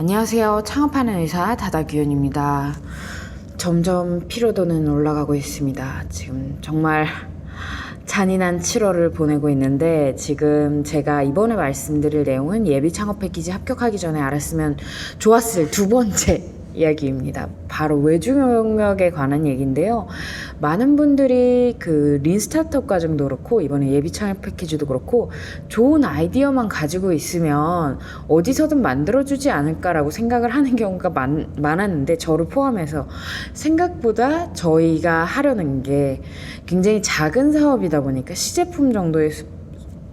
안녕하세요. 창업하는 의사 다다규현입니다. 점점 피로도는 올라가고 있습니다. 지금 정말 잔인한 7월을 보내고 있는데 지금 제가 이번에 말씀드릴 내용은 예비 창업 패키지 합격하기 전에 알았으면 좋았을 두 번째 이야기입니다. 바로 외주 영역에 관한 얘기인데요. 많은 분들이 그 린 스타트업 과정도 그렇고 이번에 예비 창업 패키지도 그렇고 좋은 아이디어만 가지고 있으면 어디서든 만들어주지 않을까라고 생각을 하는 경우가 많, 많았는데 저를 포함해서 생각보다 저희가 하려는 게 굉장히 작은 사업이다 보니까 시제품 정도의 수-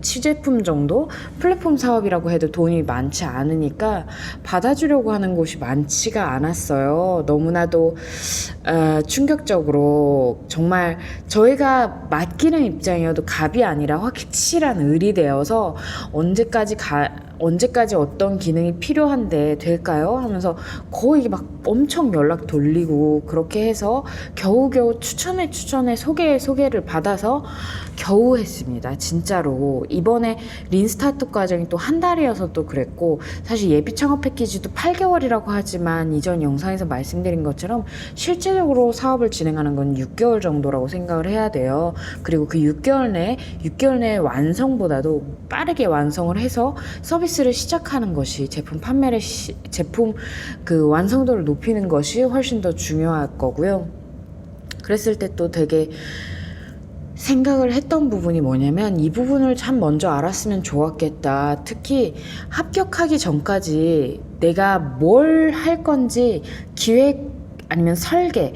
시제품 정도 플랫폼 사업이라고 해도 돈이 많지 않으니까 받아주려고 하는 곳이 많지가 않았어요. 너무나도 어, 충격적으로 정말 저희가 맡기는 입장이어도 갑이 아니라 확실한 을이 되어서 언제까지 가 언제까지 어떤 기능이 필요한데 될까요? 하면서 거의 막 엄청 연락 돌리고 그렇게 해서 겨우겨우 추천에 추천에 소개 소개를 받아서 겨우 했습니다. 진짜로 이번에 린 스타트 과정이 또 한 달이어서 또 그랬고 사실 예비 창업 패키지도 8개월이라고 하지만 이전 영상에서 말씀드린 것처럼 실제적으로 사업을 진행하는 건 6개월 정도라고 생각을 해야 돼요. 그리고 그 6개월 내에 6개월 내에 완성보다도 빠르게 완성을 해서 서비스 를 시작하는 것이 제품 판매를 시, 제품 그 완성도를 높이는 것이 훨씬 더 중요할 거고요. 그랬을 때 또 되게 생각을 했던 부분이 뭐냐면 이 부분을 참 먼저 알았으면 좋았겠다. 특히 합격하기 전까지 내가 뭘 할 건지 기획 아니면 설계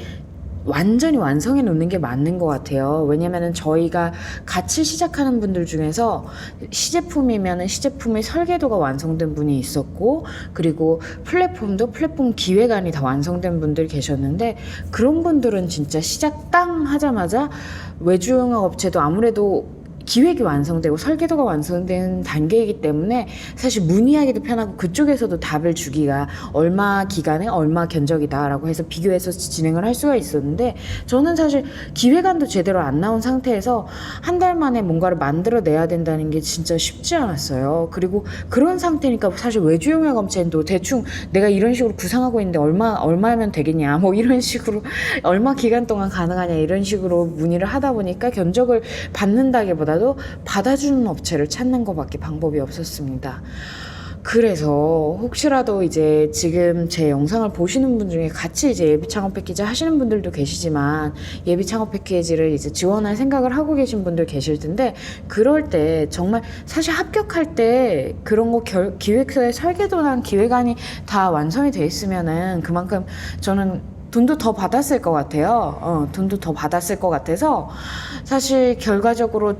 완전히 완성해 놓는 게 맞는 것 같아요. 왜냐면은 저희가 같이 시작하는 분들 중에서 시제품이면은 시제품의 설계도가 완성된 분이 있었고, 그리고 플랫폼도 플랫폼 기획안이 다 완성된 분들 계셨는데, 그런 분들은 진짜 시작 땅 하자마자 외주영업 업체도 아무래도 기획이 완성되고 설계도가 완성된 단계이기 때문에 사실 문의하기도 편하고 그쪽에서도 답을 주기가 얼마 기간에 얼마 견적이다라고 해서 비교해서 진행을 할 수가 있었는데 저는 사실 기획안도 제대로 안 나온 상태에서 한 달 만에 뭔가를 만들어내야 된다는 게 진짜 쉽지 않았어요. 그리고 그런 상태니까 사실 외주용역 업체도 대충 내가 이런 식으로 구상하고 있는데 얼마 얼마면 되겠냐 뭐 이런 식으로 얼마 기간 동안 가능하냐 이런 식으로 문의를 하다 보니까 견적을 받는다기보다 도 받아주는 업체를 찾는 것밖에 방법이 없었습니다. 그래서 혹시라도 이제 지금 제 영상을 보시는 분 중에 같이 이제 예비 창업 패키지 하시는 분들도 계시지만 예비 창업 패키지를 이제 지원할 생각을 하고 계신 분들 계실 텐데 그럴 때 정말 사실 합격할 때 그런 거 결, 기획서에 설계도나 기획안이 다 완성이 돼 있으면은 그만큼 저는 돈도 더 받았을 것 같아요. 어, 돈도 더 받았을 것 같아서 사실 결과적으로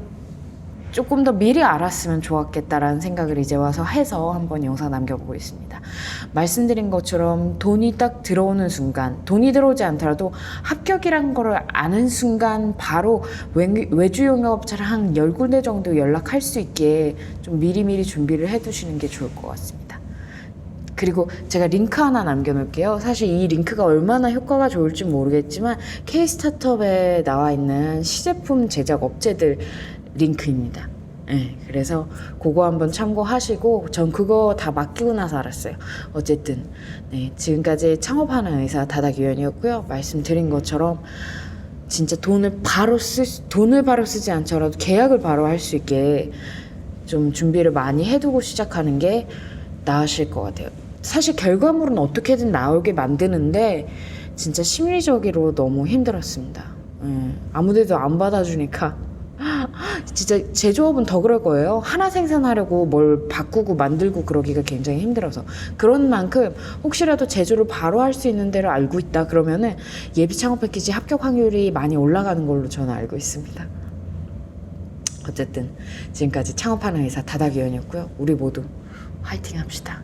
조금 더 미리 알았으면 좋았겠다라는 생각을 이제 와서 해서 한번 영상 남겨보고 있습니다. 말씀드린 것처럼 돈이 딱 들어오는 순간, 돈이 들어오지 않더라도 합격이란 거를 아는 순간 바로 외- 외주 용역업체를 한 10군데 정도 연락할 수 있게 좀 미리미리 준비를 해두시는 게 좋을 것 같습니다. 그리고 제가 링크 하나 남겨놓을게요. 사실 이 링크가 얼마나 효과가 좋을지 모르겠지만 K 스타트업에 나와 있는 시제품 제작 업체들 링크입니다. 네, 그래서 그거 한번 참고하시고 전 그거 다 맡기고 나서 알았어요. 어쨌든 네, 지금까지 창업하는 의사 다다기현이었고요. 말씀드린 것처럼 진짜 돈을 바로 쓰 돈을 바로 쓰지 않더라도 계약을 바로 할 수 있게 좀 준비를 많이 해두고 시작하는 게 나으실 것 같아요. 사실 결과물은 어떻게든 나오게 만드는데 진짜 심리적으로 너무 힘들었습니다. 예, 아무데도 안 받아주니까 진짜 제조업은 더 그럴 거예요. 하나 생산하려고 뭘 바꾸고 만들고 그러기가 굉장히 힘들어서 그런 만큼 혹시라도 제조를 바로 할 수 있는 데를 알고 있다 그러면은 예비 창업 패키지 합격 확률이 많이 올라가는 걸로 저는 알고 있습니다. 어쨌든 지금까지 창업하는 회사 다다기현이었고요. 우리 모두 화이팅 합시다.